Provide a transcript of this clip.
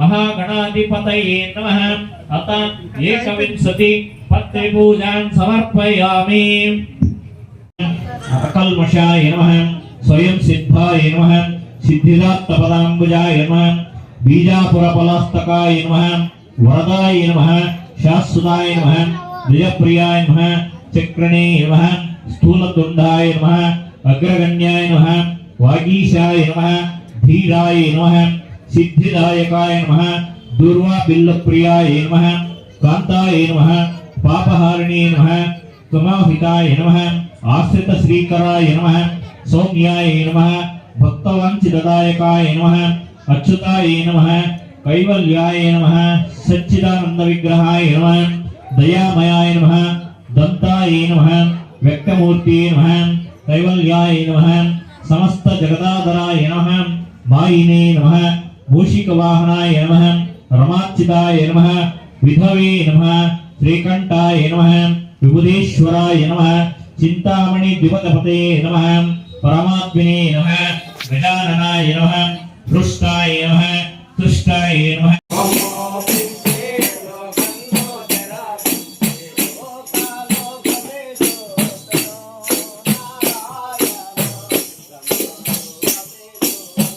महागणाधिपतये नमः। अत एकविंशति पत्रिपूजां समर्पयामि। अकल्मषाय नमः, स्वयं सिद्धाय नमः, सिद्धिदात्तपदाम्बुजाय नमः, बीजापुरपलास्तकाय नमः, वरदाय नमः, शाश्वताय नमः द्विजप्रियाय नमः, चक्रणे नमः, स्थूलतुण्डाय नमः, अग्रगण्याय नमः, वागीशाय नमः, धीराय नमः सिद्धिदायकाय नमः। दूर्वाबिल्लप्रियाय नमः। कान्ताय नमः। पापहारिणे नमः। त्वमोहिताय नमः। आश्रित श्रीकराय नमः। सौम्याय नमः। भक्तवाञ्छितदायकाय नमः। अच्युताय नमः। कैवल्याय नमः। सच्चिदानंद विग्रहाय नमः। दयामयाय नमः। दन्ताय नमः। व्यक्तमूर्ति नमः। कैवल्याय नमः। समस्त जगदाधराय नमः। मायिने नमः। मूषिकवाहनाय नमः रमाच्युताय नमः विधवे नमः श्रीकण्ठाय नमः विबुधेश्वराय नमः चिन्तामणि द्विपदपते नमः परमात्मिने नमः गजाननाय नमः हृष्टाय नमः तुष्टाय नमः